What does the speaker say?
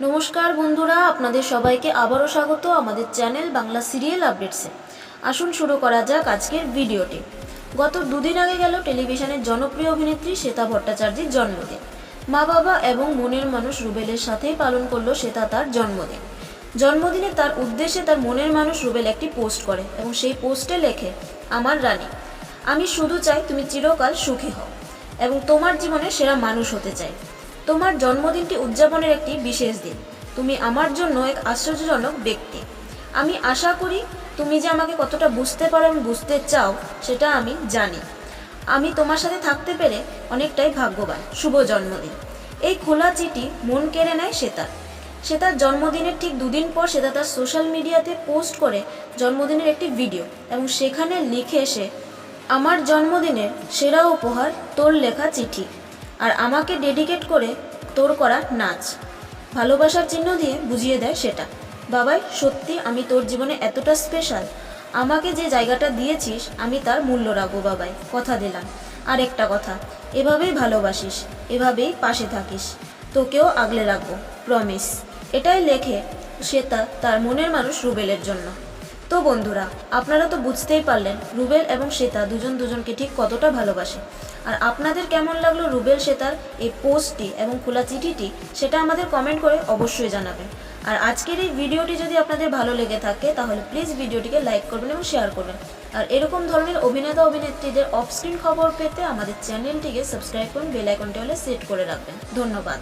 নমস্কার বন্ধুরা, আপনাদের সবাইকে আবারও স্বাগত আমাদের চ্যানেল বাংলা সিরিয়াল আপডেটসে। আসুন শুরু করা যাক আজকের ভিডিওটি। গত দুদিন আগে গেল টেলিভিশনের জনপ্রিয় অভিনেত্রী শ্বেতা ভট্টাচার্যের জন্মদিন। মা বাবা এবং মনের মানুষ রুবেলের সাথেই পালন করল শ্বেতা তার জন্মদিন। জন্মদিনে তার উদ্দেশ্যে তার মনের মানুষ রুবেল একটি পোস্ট করে এবং সেই পোস্টে লেখে, আমার রানী, আমি শুধু চাই তুমি চিরকাল সুখী হও এবং তোমার জীবনে সেরা মানুষ হতে চাই। তোমার জন্মদিনটি উদযাপনের একটি বিশেষ দিন। তুমি আমার জন্য এক আশ্চর্যজনক ব্যক্তি। আমি আশা করি তুমি যে আমাকে কতটা বুঝতে পারো এবং বুঝতে চাও, সেটা আমি জানি। আমি তোমার সাথে থাকতে পেরে অনেকটাই ভাগ্যবান। শুভ জন্মদিন। এই খোলা চিঠি মন কেড়ে নেয় শ্বেতার। সে তার জন্মদিনের ঠিক দুদিন পর সেটা তার সোশ্যাল মিডিয়াতে পোস্ট করে জন্মদিনের একটি ভিডিও এবং সেখানে লিখে এসে, আমার জন্মদিনের সেরা উপহার তোর লেখা চিঠি। আর আমাকে ডেডিকেট করে তোর করা নাচ। ভালোবাসার চিহ্ন দিয়ে বুঝিয়ে দেয় সেটা। বাবাই, সত্যি আমি তোর জীবনে এতটা স্পেশাল আমাকে যে জায়গাটা দিয়েছিস, আমি তার মূল্য রাখব বাবাই, কথা দিলাম। আর একটা কথা, এভাবেই ভালোবাসিস, এভাবেই পাশে থাকিস। তোকেও আগলে রাখব প্রমিস এটাই লেখে শ্বেতা তার মনের মানুষ রুবেলের জন্য। তো বন্ধুরা, আপনারা তো বুঝতেই পারলেন, রুবেল এবং শ্বেতা দুজন দুজনকে ঠিক কতটা ভালোবাসে। আর আপনাদের কেমন লাগল রুবেল শ্বেতার এই পোস্টটি এবং খোলা চিঠিটি, সেটা আমাদের কমেন্ট করে অবশ্যই জানাবেন। আর আজকের এই ভিডিওটি যদি আপনাদের ভালো লেগে থাকে, তাহলে প্লিজ ভিডিওটিকে লাইক করবেন এবং শেয়ার করবেন। আর এরকম ধরনের অভিনেতা অভিনেত্রীদের অফ স্ক্রিন খবর পেতে আমাদের চ্যানেলটিকে সাবস্ক্রাইব করুন, বেল আইকনটি হলে সেট করে রাখবেন। ধন্যবাদ।